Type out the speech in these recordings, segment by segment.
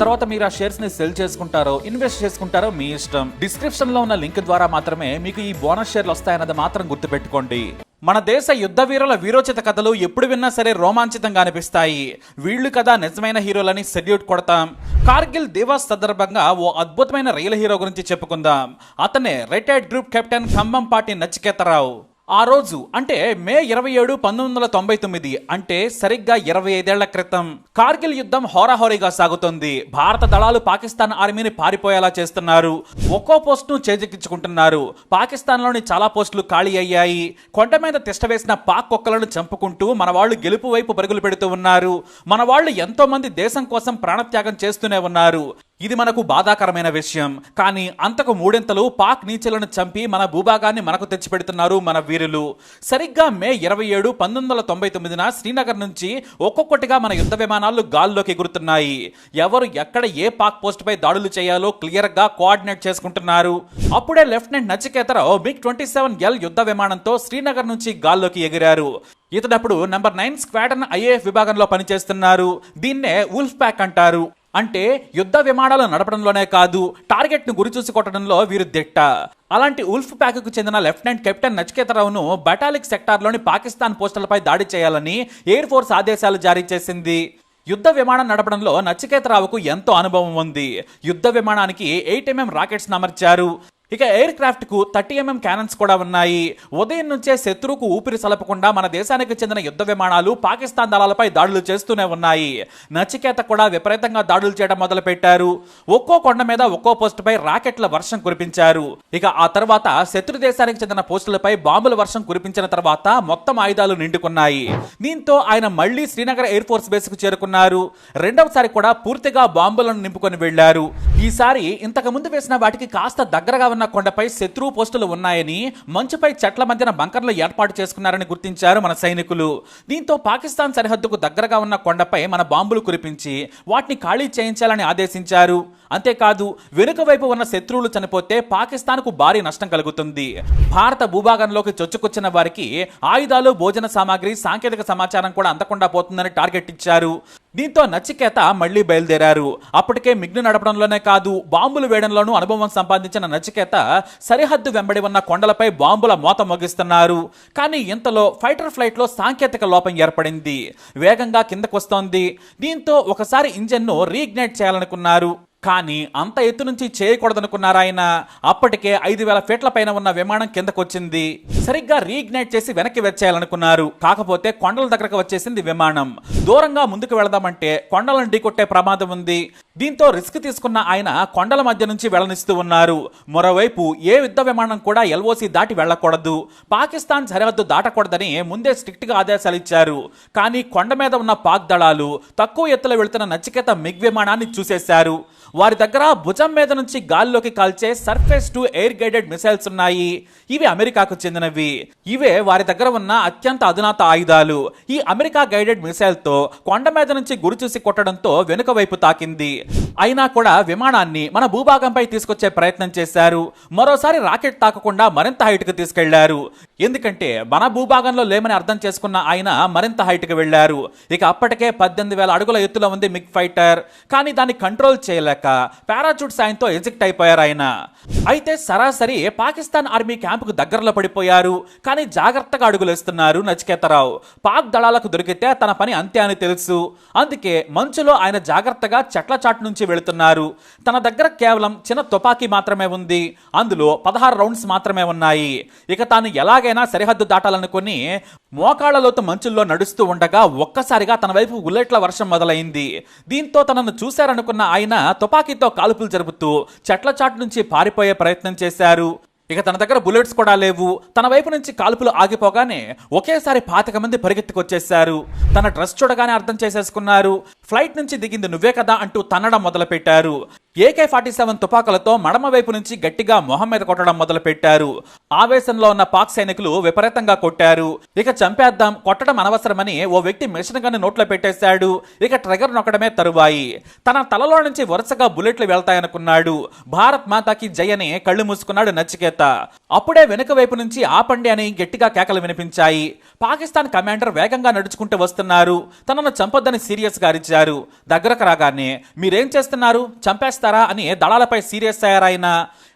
తర్వాత మీరు ఆ షేర్స్ని సెల్ చేసుకుంటారో ఇన్వెస్ట్ చేసుకుంటారో మీ ఇష్టం. డిస్క్రిప్షన్లో ఉన్న లింక్ ద్వారా మాత్రమే మీకు ఈ బోనస్ షేర్లు వస్తాయన్నది మాత్రం గుర్తుపెట్టుకోండి. మన దేశ యుద్ధ వీరుల వీరోచిత కథలు ఎప్పుడు విన్నా సరే రోమాంచితంగా అనిపిస్తాయి. వీళ్ళు కదా నిజమైన హీరోలని సెల్యూట్ కొడతాం. కార్గిల్ దివాస్ సందర్భంగా ఓ అద్భుతమైన రియల్ హీరో గురించి చెప్పుకుందాం. అతనే retired group captain Khammampati Nachiketa Rao ఆ రోజు అంటే మే ఇరవై ఏడు పంతొమ్మిది వందల తొంభై తొమ్మిది అంటే సరిగ్గా ఇరవై ఐదేళ్ళ క్రితం కార్గిల్ యుద్ధం హోరాహోరీగా సాగుతోంది. భారత దళాలు పాకిస్తాన్ ఆర్మీని పారిపోయేలా చేస్తున్నారు. ఒక్కో పోస్టును చేజెక్కించుకుంటున్నారు. పాకిస్తాన్లోని చాలా పోస్టులు ఖాళీ అయ్యాయి. కొండ మీద తిష్టవేసిన పాక్ కుక్కలను చంపుకుంటూ మన వాళ్ళు గెలుపు వైపు పరుగులు పెడుతూ ఉన్నారు. మన వాళ్ళు ఎంతో మంది దేశం కోసం ప్రాణత్యాగం చేస్తూనే ఉన్నారు. ఇది మనకు బాధాకరమైన విషయం. కానీ అంతకు మూడింతలు పాక్ నీచలను చంపి మన భూభాగాన్ని మనకు తెచ్చిపెడుతున్నారు మన వీరులు. సరిగ్గా మే ఇరవై ఏడు పంతొమ్మిది వందల తొంభై తొమ్మిదిన శ్రీనగర్ నుంచి ఒక్కొక్కటిగా మన యుద్ధ విమానాలు గాల్లోకి ఎగురుతున్నాయి ఎవరు ఎక్కడ ఏ పాక్ పోస్ట్పై దాడులు చేయాలో క్లియర్గా కోఆర్డినేట్ చేసుకుంటున్నారు. అప్పుడే lieutenant Nachiketa Rao MiG twenty seven L యుద్ధ విమానంతో శ్రీనగర్ నుంచి గాల్లోకి ఎగిరారు. ఇతడప్పుడు నంబర్ నైన్ స్క్వాడన్ ఐఏఎఫ్ విభాగంలో పనిచేస్తున్నారు. దీన్నే ఉల్ఫ్ ప్యాక్ అంటారు. అంటే యుద్ధ విమానాలు నడపడంలోనే కాదు టార్గెట్ను గురి చూసి కొట్టడంలో వీరు దిట్ట. అలాంటి ఉల్ఫ్ ప్యాక్కు చెందిన లెఫ్టినెంట్ కెప్టెన్ నచికేతరావును బటాలిక్ సెక్టార్లోని పాకిస్తాన్ పోస్టులపై దాడి చేయాలని ఎయిర్ ఫోర్స్ ఆదేశాలు జారీ చేసింది. యుద్ధ విమానం నడపడంలో నచికేతరావుకు ఎంతో అనుభవం ఉంది. యుద్ధ విమానానికి ఎయిట్ ఎంఎం రాకెట్స్ అమర్చారు. ఇక ఎయిర్ క్రాఫ్ట్కు థర్టీ ఎంఎం క్యానన్స్ కూడా ఉన్నాయి. ఉదయం నుంచే శత్రువుకు ఊపిరి సలపకుండా మన దేశానికి చెందిన యుద్ధ విమానాలు పాకిస్తాన్ దళాలపై దాడులు చేస్తూనే ఉన్నాయి. నచికేత కూడా విపరీతంగా దాడులు చేయడం మొదలు పెట్టారు ఒక్కో కొండ మీద ఒక్కో పోస్టుపై రాకెట్ల వర్షం కురిపించారు. ఇక ఆ తర్వాత శత్రు దేశానికి చెందిన పోస్టులపై బాంబుల వర్షం కురిపించిన తర్వాత మొత్తం ఆయుధాలు నిండుకున్నాయి. దీంతో ఆయన మళ్ళీ శ్రీనగర్ ఎయిర్ ఫోర్స్ బేస్కు చేరుకున్నారు. రెండవసారి కూడా పూర్తిగా బాంబులను నింపుకొని వెళ్ళారు ఈసారి ఇంతకు ముందు వేసిన వాటికి కాస్త దగ్గరగా ఉన్న కొండపై శత్రువు పోస్టులు ఉన్నాయని మంచుపై చెట్ల మధ్యన బంకర్లు ఏర్పాటు చేసుకున్నారని గుర్తించారు మన సైనికులు. దీంతో పాకిస్తాన్ సరిహద్దుకు దగ్గరగా ఉన్న కొండపై మన బాంబులు కురిపించి వాటిని ఖాళీ చేయించాలని ఆదేశించారు. అంతేకాదు వెనుక వైపు ఉన్న శత్రువులు చనిపోతే పాకిస్తాన్కు భారీ నష్టం కలుగుతుంది. భారత భూభాగంలోకి చొచ్చుకొచ్చిన వారికి ఆయుధాలు భోజన సామాగ్రి సాంకేతిక సమాచారం కూడా అందకుండా పోతుందని టార్గెట్ ఇచ్చారు. దీంతో నచికేత మళ్ళీ బయలుదేరారు. అప్పటికే మిగ్ను నడపడంలోనే కాదు బాంబులు వేయడంలోనూ అనుభవం సంపాదించిన నచికేత సరిహద్దు వెంబడి ఉన్న కొండలపై బాంబుల మోత మోగిస్తున్నారు. కానీ ఇంతలో ఫైటర్ ఫ్లైట్లో సాంకేతిక లోపం ఏర్పడింది. వేగంగా కిందకొస్తోంది. దీంతో ఒకసారి ఇంజన్ను రీగ్నైట్ చేయాలనుకున్నారు. కానీ అంత ఎత్తు నుంచి చేయకూడదనుకున్నారు ఆయన. అప్పటికే ఐదు వేల ఫీట్ల పైన ఉన్న విమానం కిందకొచ్చింది. సరిగ్గా రీఇగ్నైట్ చేసి వెనక్కి వచ్చేయాలనుకున్నారు. కాకపోతే కొండల దగ్గరకు వచ్చేసింది విమానం. దూరంగా ముందుకు వెళదామంటే కొండలను ఢీకొట్టే ప్రమాదం ఉంది. దీంతో రిస్క్ తీసుకున్న ఆయన కొండల మధ్య నుంచి వెళ్ళనిస్తూ ఉన్నారు. మరోవైపు ఏ యుద్ధ విమానం కూడా ఎల్ఓసి దాటి వెళ్ళకూడదు. పాకిస్తాన్ సరిహద్దు దాటకూడదని ముందే స్ట్రిక్ట్గా ఆదేశాలు ఇచ్చారు. కానీ కొండ మీద ఉన్న పాక్ దళాలు తక్కువ ఎత్తులో వెళుతున్న నచికేత మిగ్ విమానాన్ని చూసేశారు. వారి దగ్గర భుజం మీద నుంచి గాల్లోకి కాల్చే surface to air guided missiles ఉన్నాయి. ఇవి అమెరికాకు చెందినవి. ఇవే వారి దగ్గర ఉన్న అత్యంత అధునాత ఆయుధాలు. ఈ అమెరికా గైడెడ్ మిసైల్తో కొండ మీద నుంచి గురి చూసి కొట్టడంతో వెనుక వైపు తాకింది. అయినా కూడా విమానాన్ని మన భూభాగంపై తీసుకొచ్చే ప్రయత్నం చేశారు. మరోసారి రాకెట్ తాకకుండా మరింత హైట్కు తీసుకెళ్ళారు. ఎందుకంటే మన భూభాగంలో లేమని అర్థం చేసుకున్న ఆయన మరింత హైట్కు వెళ్ళారు ఇక అప్పటికే పద్దెనిమిది వేల అడుగుల ఎత్తులో ఉంది మిగ్ ఫైటర్. కానీ దాన్ని కంట్రోల్ చేయలేక పారాచూట్ సాయంతో ఎజిక్ట్ అయిపోయారు ఆయన. అయితే సరాసరి పాకిస్తాన్ ఆర్మీ క్యాంపుకు దగ్గరలో పడిపోయారు. కానీ జాగ్రత్తగా అడుగులేస్తున్నారు నచికేతరావు. పాక్ దళాలకు దొరికితే తన పని అంతే అని తెలుసు. అందుకే మంచులో ఆయన జాగ్రత్తగా చెట్ల చాటు నుంచి వెళుతున్నారు. తన దగ్గర కేవలం చిన్న తుపాకీ మాత్రమే ఉంది. అందులో పదహారు రౌండ్స్ మాత్రమే ఉన్నాయి. ఇక తాను ఎలాగైనా సరిహద్దు దాటాలనుకుని మోకాళ్ళలోతు మంచుల్లో నడుస్తూ ఉండగా ఒక్కసారిగా తన వైపు బుల్లెట్ల వర్షం మొదలైంది. దీంతో తనను చూశారనుకున్న ఆయన తుపాకీతో కాల్పులు జరుపుతూ చెట్ల చాటు నుంచి పారిపోయే ప్రయత్నం చేశారు. ఇక తన దగ్గర బుల్లెట్స్ కూడా లేవు. తన వైపు నుంచి కాల్పులు ఆగిపోగానే ఒకేసారి పాతిక మంది పరిగెత్తుకొచ్చేశారు. తన డ్రెస్ చూడగానే అర్థం చేసేసుకున్నారు. ఫ్లైట్ నుంచి దిగింది నువ్వే కదా అంటూ తన్నడం మొదలుపెట్టారు. ఏకే ఫార్టీ సెవెన్ తుపాకులతో మడమ వైపు నుంచి గట్టిగా మొహం మీద కొట్టడం మొదలు పెట్టారు ఆవేశంలో ఉన్న పాక్ సైనికులు విపరీతంగా కొట్టారు. ఇక చంపేద్దాం కొట్టడం అనవసరమని ఓ వ్యక్తి మిషన్ గన్ నోట్లో పెట్టేశాడు. ఇక ట్రిగర్ నొక్కడమే తరువాయి. తన తలలో నుంచి వరుసగా బుల్లెట్లు వెళ్తాయనుకున్నాడు. భారత్ మాతాకి జయ అని కళ్ళు మూసుకున్నాడు నచికేత అప్పుడే వెనుక వైపు నుంచి ఆపండి అని గట్టిగా కేకలు వినిపించాయి. పాకిస్తాన్ కమాండర్ వేగంగా నడుచుకుంటూ వస్తున్నారు. తనను చంపొద్దని సీరియస్గా అరిచారు. దగ్గరకు రాగానే మీరేం చేస్తున్నారు? చంపేస్తారు? అని దళాలపై సీరియస్ తయారైన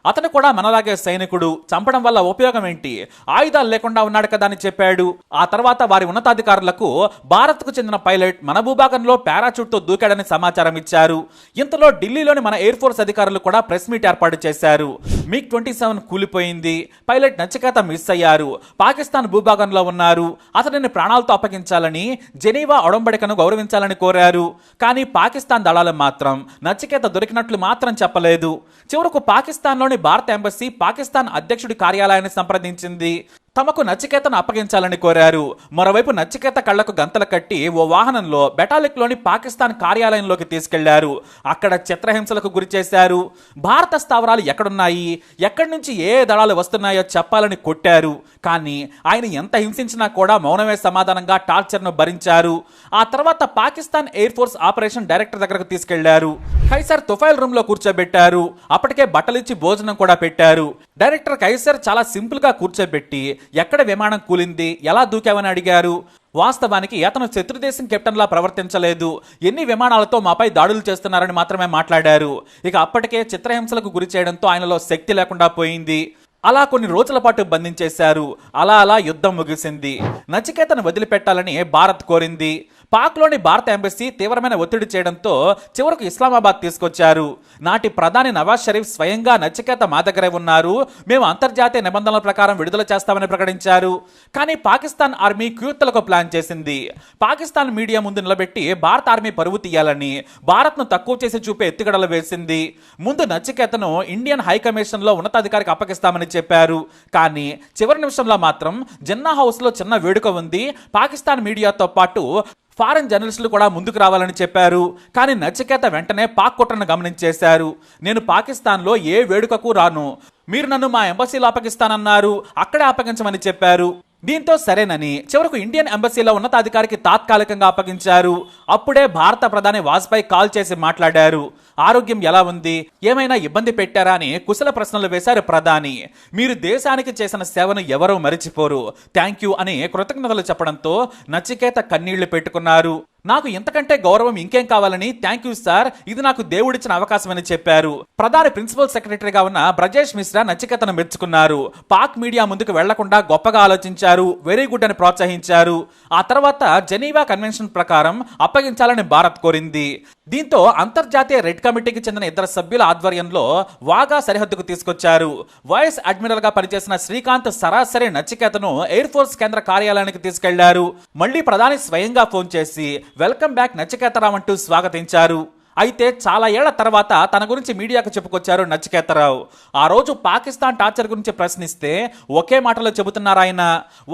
అతను కూడా మనలాగే సైనికుడు. చంపడం వల్ల ఉపయోగం ఏంటి? ఆయుధాలు లేకుండా ఉన్నాడు కదా అని చెప్పాడు. ఆ తర్వాత వారి ఉన్నతాధికారులకు భారత్కు చెందిన పైలట్ మన భూభాగంలో పారాచూట్తో దూకాడని సమాచారం ఇచ్చారు. ఇంతలో ఢిల్లీలోని మన ఎయిర్ ఫోర్స్ అధికారులు కూడా ప్రెస్ మీట్ ఏర్పాటు చేశారు. మిగ్ ట్వంటీ సెవెన్ కూలిపోయింది. పైలట్ నచ్చికేత మిస్ అయ్యారు. పాకిస్తాన్ భూభాగంలో ఉన్నారు. అతనిని ప్రాణాలతో అప్పగించాలని జెనీవా ఒడంబడికను గౌరవించాలని కోరారు. కానీ పాకిస్తాన్ దళాలు మాత్రం నచ్చికేత దొరికినట్లు మాత్రం చెప్పలేదు. చివరకు పాకిస్తాన్లోని భారత ఎంబసీ పాకిస్తాన్ అధ్యక్షుడి కార్యాలయాన్ని సంప్రదించింది. తమకు నచికేతను అప్పగించాలని కోరారు. మరోవైపు నచికేత కళ్ళకు గంతలు కట్టి ఓ వాహనంలో బెటాలిక్లోని పాకిస్తాన్ కార్యాలయంలోకి తీసుకెళ్ళారు. అక్కడ చిత్రహింసలకు గురి చేశారు. భారత స్థావరాలు ఎక్కడున్నాయి? ఎక్కడి నుంచి ఏ ఏ దళాలు వస్తున్నాయో చెప్పాలని కొట్టారు. కానీ ఆయన ఎంత హింసించినా కూడా మౌనమే సమాధానంగా టార్చర్ను భరించారు. ఆ తర్వాత Pakistan air force operation director దగ్గరకు తీసుకెళ్ళారు. ఖైసర్ తుఫైల్ రూమ్లో కూర్చోబెట్టారు. అప్పటికే బట్టలిచ్చి భోజనం కూడా పెట్టారు. డైరెక్టర్ కైసర్ చాలా సింపుల్గా కూర్చోబెట్టి ఎక్కడ విమానం కూలింది ఎలా దూకావని అడిగారు. వాస్తవానికి అతను శత్రుదేశం కెప్టెన్లా ప్రవర్తించలేదు. ఎన్ని విమానాలతో మాపై దాడులు చేస్తున్నారని మాత్రమే మాట్లాడారు. ఇక అప్పటికే చిత్రహింసలకు గురి చేయడంతో ఆయనలో శక్తి లేకుండా పోయింది. అలా కొన్ని రోజుల పాటు బంధించేశారు. అలా అలా యుద్ధం ముగిసింది. నచికేతను వదిలిపెట్టాలని భారత్ కోరింది. పాక్లోని భారత ఎంబసీ తీవ్రమైన ఒత్తిడి చేయడంతో చివరకు ఇస్లామాబాద్ తీసుకొచ్చారు. నాటి ప్రధాని నవాజ్ షరీఫ్ స్వయంగా నచికేత మా దగ్గరే ఉన్నారు. మేము అంతర్జాతీయ నిబంధనల ప్రకారం విడుదల చేస్తామని ప్రకటించారు. కానీ పాకిస్తాన్ ఆర్మీ క్యూత్తలకు ప్లాన్ చేసింది. పాకిస్తాన్ మీడియా ముందు నిలబెట్టి భారత ఆర్మీ పరువు తీయాలని భారత్ను తక్కువ చేసి చూపే ఎత్తుగడలు వేసింది. ముందు నచికేతను ఇండియన్ హై కమిషన్లో ఉన్నతాధికారికి అప్పగిస్తామని చెప్పారు. కానీ చివరి నిమిషంలో మాత్రం జిన్నా హౌస్లో చిన్న వేడుక ఉంది. పాకిస్తాన్ మీడియాతో పాటు ఫారెన్ జర్నలిస్టులు కూడా ముందుకు రావాలని చెప్పారు. కానీ నచికేత వెంటనే పాక్ కుట్రను గమనించేశారు. నేను పాకిస్తాన్లో ఏ వేడుకకు రాను. మీరు నన్ను మా ఎంబసీలో అప్పగిస్తానన్నారు. అక్కడే అప్పగించమని చెప్పారు. దీంతో సరేనని చివరకు ఇండియన్ ఎంబసీలో ఉన్నతాధికారికి తాత్కాలికంగా అప్పగించారు. అప్పుడే భారత ప్రధాని వాజ్పేయి కాల్ చేసి మాట్లాడారు. ఆరోగ్యం ఎలా ఉంది? ఏమైనా ఇబ్బంది పెట్టారా అని కుశల ప్రశ్నలు వేశారు ప్రధాని. మీరు దేశానికి చేసిన సేవను ఎవరూ మరిచిపోరు. థ్యాంక్ యూ అని కృతజ్ఞతలు చెప్పడంతో నచికేత కన్నీళ్ళు పెట్టుకున్నారు. నాకు ఇంతకంటే గౌరవం ఇంకేం కావాలని? థ్యాంక్ యూ సార్ ఇది నాకు దేవుడిచ్చిన అవకాశమని చెప్పారు. ప్రధాని ప్రిన్సిపల్ సెక్రటరీగా ఉన్న బ్రజేష్ మిశ్రా నచికేతను మెచ్చుకున్నారు. పాక్ మీడియా ముందుకు వెళ్ళకుండా గొప్పగా ఆలోచించారు. వెరీ గుడ్ అని ప్రోత్సహించారు. ఆ తర్వాత జెనీవా కన్వెన్షన్ ప్రకారం అప్పగించాలని భారత్ కోరింది. దీంతో అంతర్జాతీయ రెడ్ కమిటీకి చెందిన ఇద్దరు సభ్యుల ఆధ్వర్యంలో వాగా సరిహద్దుకు తీసుకొచ్చారు. వైస్ అడ్మిరల్గా పనిచేసిన శ్రీకాంత్ సరాసరి నచికేతను ఎయిర్ ఫోర్స్ కేంద్ర కార్యాలయానికి తీసుకెళ్ళారు. మళ్ళీ ప్రధాని స్వయంగా ఫోన్ చేసి వెల్కమ్ బ్యాక్ నచికేతరావు అంటూ స్వాగతించారు. అయితే చాలా ఏళ్ళ తర్వాత తన గురించి మీడియాకు చెప్పుకొచ్చారు నచికేతరావు ఆ రోజు పాకిస్తాన్ టార్చర్ గురించి ప్రశ్నిస్తే ఒకే మాటలో చెబుతున్నారు ఆయన.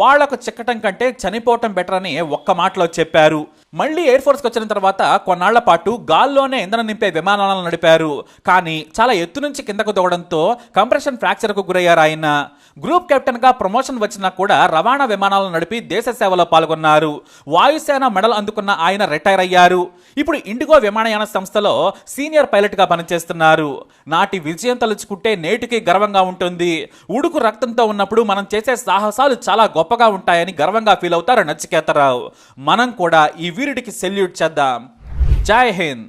వాళ్ళకు చిక్కటం కంటే చనిపోవటం బెటర్ అని ఒక్క మాటలో చెప్పారు. మళ్ళీ ఎయిర్ ఫోర్స్కి వచ్చిన తర్వాత కొన్నాళ్ళ పాటు గాల్లోనే ఇంధనం నింపే విమానాలను నడిపారు. కానీ చాలా ఎత్తు నుంచి కిందకు దూడంతో కంప్రెషన్ ఫ్రాక్చర్కు గురయ్యారు ఆయన. గ్రూప్ కెప్టెన్గా ప్రమోషన్ వచ్చినా కూడా రవాణా విమానాలను నడిపి దేశ సేవలో పాల్గొన్నారు. వాయుసేన మెడల్ అందుకున్న ఆయన రిటైర్ అయ్యారు. ఇప్పుడు ఇండిగో విమానయాన సంస్థలో సీనియర్ పైలట్గా పనిచేస్తున్నారు. నాటి విజయం తలుచుకుంటే నేటికి గర్వంగా ఉంటుంది. ఉడుకు రక్తంతో ఉన్నప్పుడు మనం చేసే సాహసాలు చాలా గొప్పగా ఉంటాయని గర్వంగా ఫీల్ అవుతారు నచికేతరావు మనం కూడా ఈ వీరుడికి సెల్యూట్ చేద్దాం. జై హింద్.